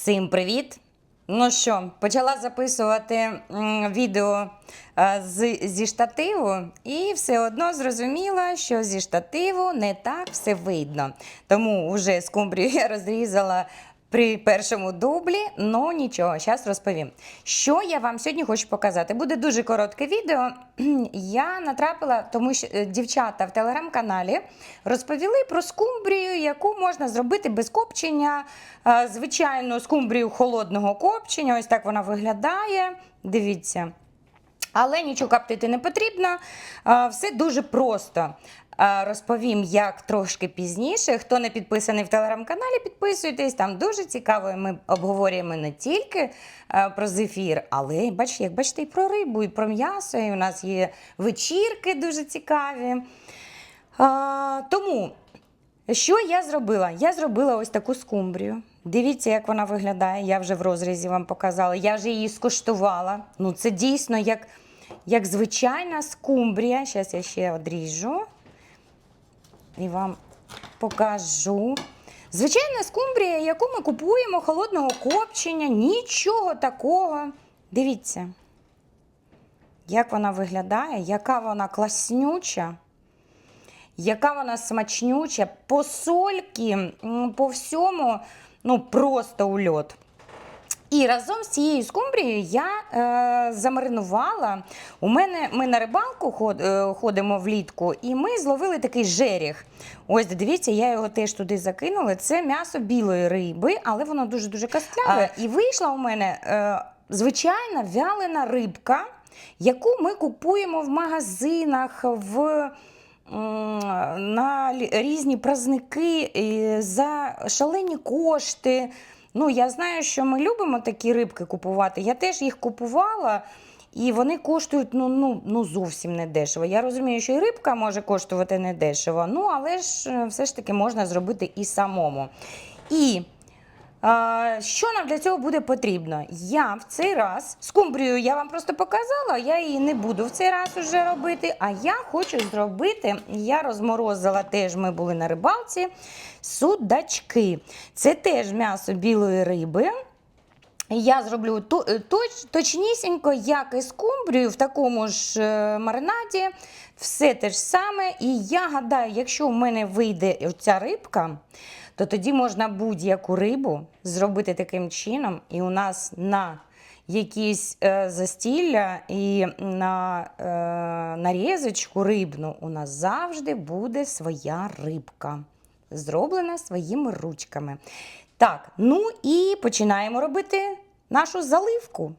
Всім привіт! Ну що, почала записувати відео е, зі штативу, і все одно зрозуміла, що зі штативу не так все видно. Тому вже скумбрію я розрізала при першому дублі, ну нічого, зараз розповім. Що я вам сьогодні хочу показати? Буде дуже коротке відео. Я натрапила, тому що е, дівчата в телеграм-каналі розповіли про скумбрію, яку можна зробити без копчення. Е, Звичайно, скумбрію холодного копчення. Ось так вона виглядає. Дивіться. Але нічого коптити не потрібно. Все дуже просто. Розповім, як трошки пізніше. Хто не підписаний в телеграм-каналі, підписуйтесь. Там дуже цікаво. Ми обговорюємо не тільки про зефір, але бач, як бачите, і про рибу, і про м'ясо. І у нас є вечірки дуже цікаві. Тому що я зробила? Я зробила ось таку скумбрію. Дивіться, як вона виглядає. Я вже в розрізі вам показала. Я вже її скуштувала. Ну, це дійсно як, як звичайна скумбрія. Зараз я ще одріжу і вам покажу. Звичайна скумбрія, яку ми купуємо холодного копчення, нічого такого. Дивіться, як вона виглядає, яка вона класнюча. Яка вона смачнюча, по сольки, по всьому, ну просто ульот. І разом з цією скумбрією я е, замаринувала. У мене ми на рибалку ход, е, ходимо влітку, і ми зловили такий жеріх. Ось дивіться, я його теж туди закинула. Це м'ясо білої риби, але воно дуже дуже костляве. І вийшла у мене е, звичайна вялена рибка, яку ми купуємо в магазинах. в на різні праздники за шалені кошти. Ну, я знаю, що ми любимо такі рибки купувати. Я теж їх купувала, і вони коштують ну, ну, ну, зовсім не дешево. Я розумію, що і рибка може коштувати не дешево, ну, але ж е, все ж таки можна зробити і самому. І що нам для цього буде потрібно? Я в цей раз скумбрію я вам просто показала, я її не буду в цей раз уже робити. А я хочу зробити, я розморозила теж, ми були на рибалці, судачки. Це теж м'ясо білої риби. Я зроблю е, точ, точнісінько, як і скумбрію, в такому ж е, маринаді. Все те ж саме. І я гадаю, якщо в мене вийде ця рибка, то тоді можна будь-яку рибу зробити таким чином, і у нас на якісь е, застілля і на е, нарізочку рибну у нас завжди буде своя рибка, зроблена своїми ручками. Так, ну і починаємо робити нашу заливку.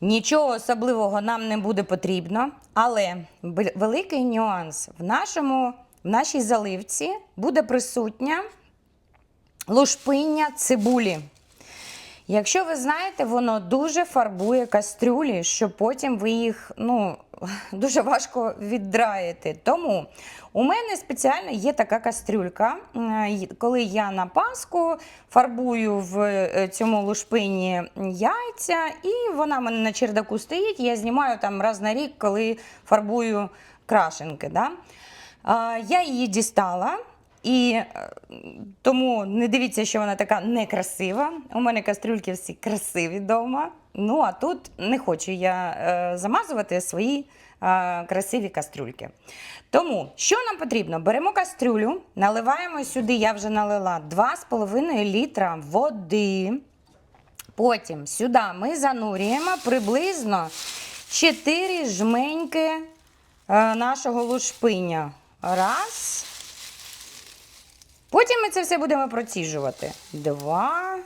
Nічого особливого нам не буде потрібно, але великий нюанс в, нашому, в нашій заливці буде присутня лушпиння цибулі. Якщо ви знаєте, воно дуже фарбує кастрюлі, що потім ви їх ну, дуже важко віддраєте. Тому у мене спеціально є така кастрюлька. Коли я на Пасху фарбую в е, цьому лушпині яйця, і вона в мене на чердаку стоїть. Я знімаю там раз на рік, коли фарбую крашенки. Да? Я її дістала. І е, тому не дивіться, що вона така некрасива. У мене кастрюльки всі красиві вдома. Ну а тут не хочу я е, замазувати свої е, красиві кастрюльки. Тому, що нам потрібно? Беремо кастрюлю, наливаємо сюди, я вже налила 2,5 літра води. Потім сюди ми занурюємо приблизно 4 жменьки е, нашого лушпиня. Раз. Потім ми це все будемо проціжувати. Два.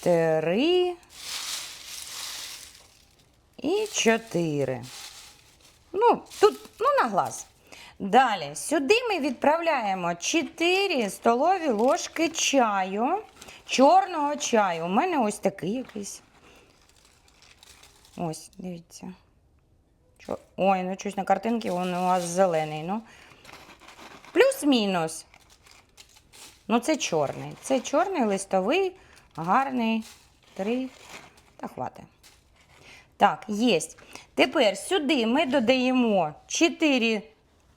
Три. І чотири. Ну, тут, ну, на глаз. Далі, сюди ми відправляємо 4 столові ложки чаю, чорного чаю. У мене ось такий якийсь. Ось, дивіться. Ой, ну щось на картинці він у вас зелений. Ну. Плюс-мінус. Ну, це чорний. Це чорний листовий, гарний. Три. Та хватить. Так, є. Тепер сюди ми додаємо 4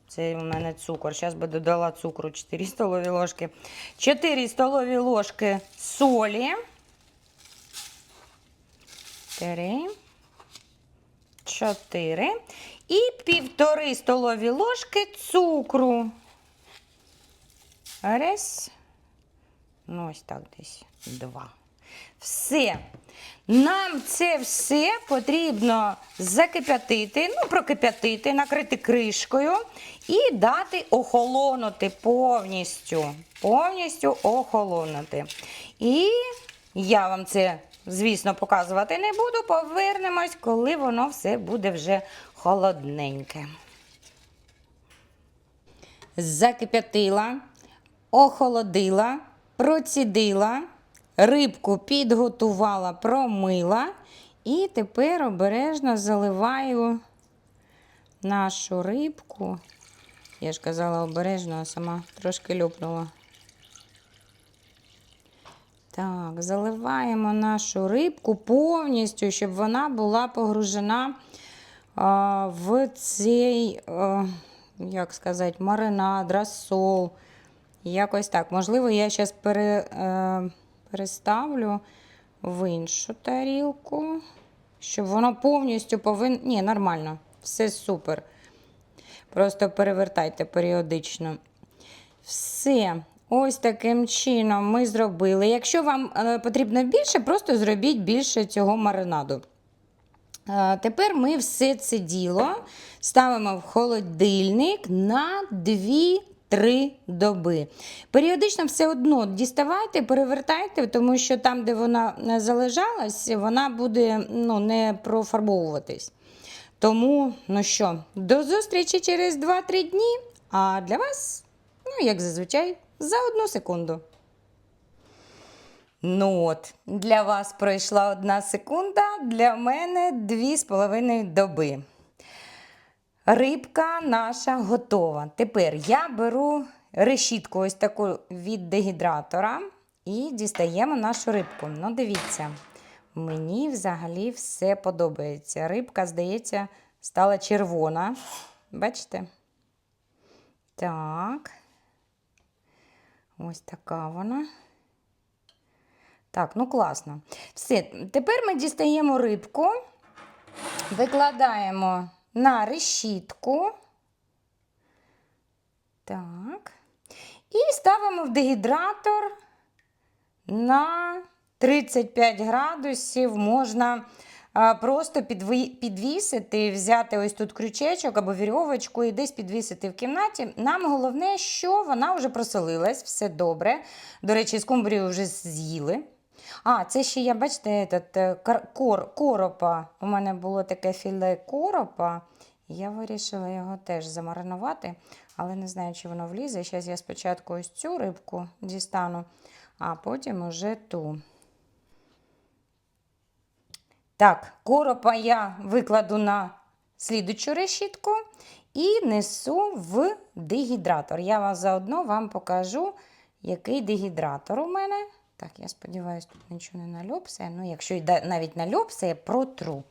Це у мене цукор. Зараз би додала цукру 4 столові ложки. 4 столові ложки солі. 3, 4. І півтори столові ложки цукру. Раз. Ну, ось так десь. Два. Все. Нам це все потрібно закип'ятити, ну, прокип'ятити, накрити кришкою і дати охолонути повністю. Повністю охолонути. І я вам це, звісно, показувати не буду. Повернемось, коли воно все буде вже холодненьке. Закип'ятила, охолодила, процідила, рибку підготувала, промила. І тепер обережно заливаю нашу рибку. Я ж казала обережно, а сама трошки люпнула. Так, заливаємо нашу рибку повністю, щоб вона була погружена а, в цей, а, як сказати, маринад, розсол. Якось так. Можливо, я зараз пере, е, переставлю в іншу тарілку, щоб воно повністю повинно. Ні, нормально, все супер. Просто перевертайте періодично. Все. Ось таким чином ми зробили. Якщо вам е, потрібно більше, просто зробіть більше цього маринаду. Е, Тепер ми все це діло ставимо в холодильник на 2-3 доби. Періодично все одно діставайте, перевертайте, тому що там, де вона е, залежалась, вона буде ну, не профарбовуватись. Тому, ну що, до зустрічі через 2-3 дні. А для вас, ну, як зазвичай, за одну секунду. Ну от, для вас пройшла одна секунда, для мене дві з половиною доби. Рибка наша готова. Тепер я беру решітку ось таку від дегідратора і дістаємо нашу рибку. Ну, дивіться, мені взагалі все подобається. Рибка, здається, стала червона. Бачите? Так. Ось така вона. Так, ну класно. Все, тепер ми дістаємо рибку, викладаємо на решітку. Так. І ставимо в дегідратор на 35 градусів. Можна просто підвісити, взяти ось тут крючечок або вірьовочку і десь підвісити в кімнаті. Нам головне, що вона вже просолилась, все добре. До речі, скумбрію вже з'їли. А, це ще я, бачите, этот, е, кор, коропа. У мене було таке філе коропа. Я вирішила його теж замаринувати, але не знаю, чи воно влізе. Зараз я спочатку ось цю рибку дістану, а потім уже ту. Так, коропа я викладу на слідучу решітку і несу в дегідратор. Я вас заодно вам покажу, який дегідратор у мене. Так, я сподіваюся, тут нічого не нальопсає. Ну, якщо навіть нальопсає, протру.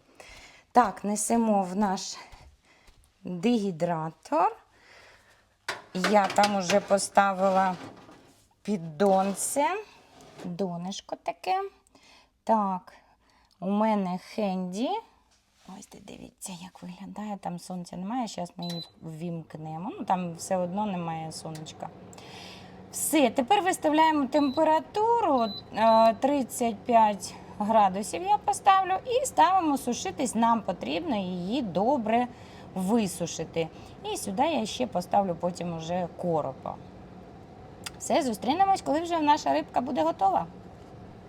Так, несемо в наш дегідратор. Я там уже поставила піддонце, донышко таке. Так, у мене хенді. Ось дивіться, як виглядає. Там сонця немає. Зараз ми її ввімкнемо. Ну, там все одно немає сонечка. Все, тепер виставляємо температуру е, 35 градусів. Я поставлю і ставимо сушитись. Нам потрібно її добре висушити. І сюди я ще поставлю потім уже коропа. Все, зустрінемось, коли вже наша рибка буде готова.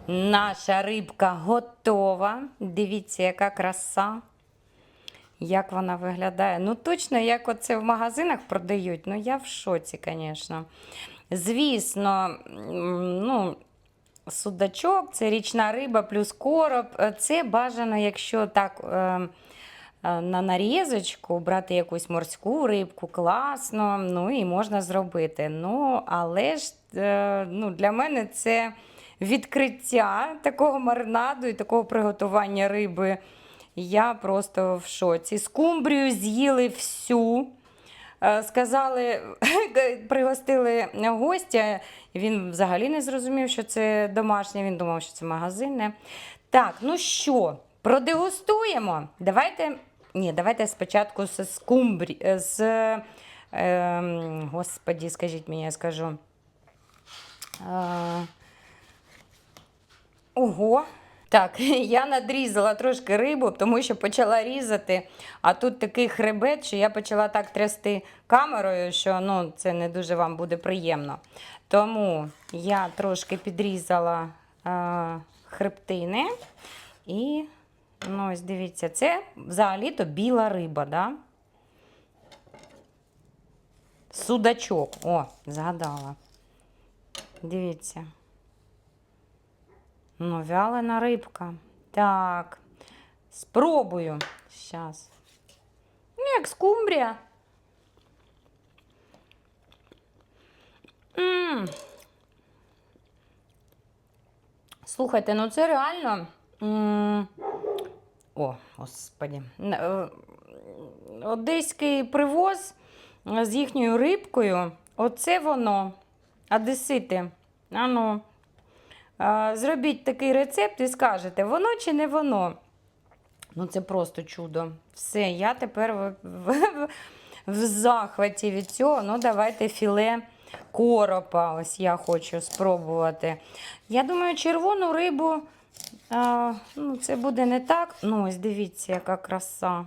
Наша рибка готова. Дивіться, яка краса. Як вона виглядає. Ну, точно, як оце в магазинах продають. Ну, я в шоці, звісно. Звісно, ну, судачок, це річна риба плюс короб. Це бажано, якщо так е, е, на нарізочку брати якусь морську рибку, класно, ну і можна зробити. Ну, але ж е, ну, для мене це відкриття такого маринаду і такого приготування риби. Я просто в шоці. Скумбрію з'їли всю. е, сказали, пригостили гостя. Він взагалі не зрозумів, що це домашнє, він думав, що це магазинне. Так, ну що, продегустуємо. Давайте. Ні, давайте спочатку з скумбрі. З, е, господі, скажіть мені, я скажу. Е, Ого. Так, я надрізала трошки рибу, тому що почала різати, а тут такий хребет, що я почала так трясти камерою, що ну, це не дуже вам буде приємно. Тому я трошки підрізала е, хребтини. І ну, ось дивіться, це взагалі-то біла риба, да? Судачок. О, згадала. Дивіться. Ну, вялена рибка. Так. Спробую. Зараз. Ну, як скумбрія. м Слухайте, ну це реально. О, господі. Е, Одеський привоз з їхньою рибкою. Оце воно. Одесити. Ану. Зробіть такий рецепт і скажете, воно чи не воно. Ну, це просто чудо. Все, я тепер в, в, в, захваті від цього. Ну, давайте філе коропа. Ось я хочу спробувати. Я думаю, червону рибу. А, ну, це буде не так. Ну, ось дивіться, яка краса.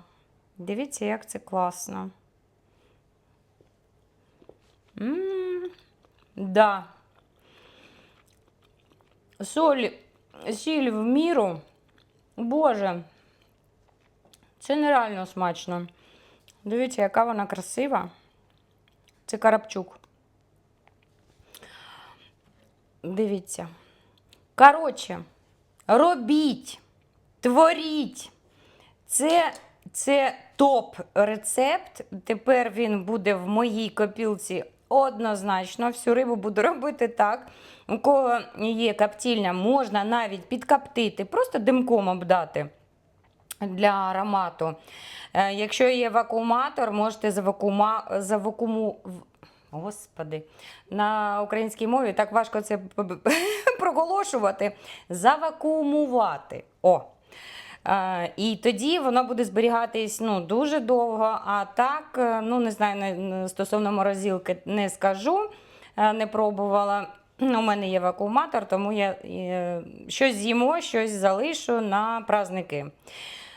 Дивіться, як це класно. М, Да. Соль, сіль в міру. Боже, це нереально смачно. Дивіться, яка вона красива. Це карапчук. Дивіться. Коротше, робіть, творіть. Це, це топ-рецепт. Тепер він буде в моїй копілці однозначно. Всю рибу буду робити так. У кого є коптільня, можна навіть підкоптити, просто димком обдати для аромату. Е, Якщо є вакууматор, можете завакума... завакуму... Господи, на українській мові так важко це проголошувати. Завакуумувати. О. Е, І тоді воно буде зберігатись ну, дуже довго. А так, е, ну не знаю, стосовно морозилки не скажу, е, не пробувала. У мене є вакууматор, тому я щось з'їмо, щось залишу на праздники.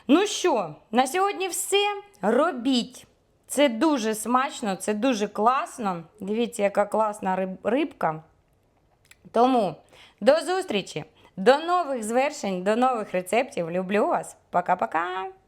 Ну що, на сьогодні все. Робіть. Це дуже смачно, це дуже класно. Дивіться, яка класна риб- рибка. Тому до зустрічі, до нових звершень, до нових рецептів. Люблю вас. Пока-пока.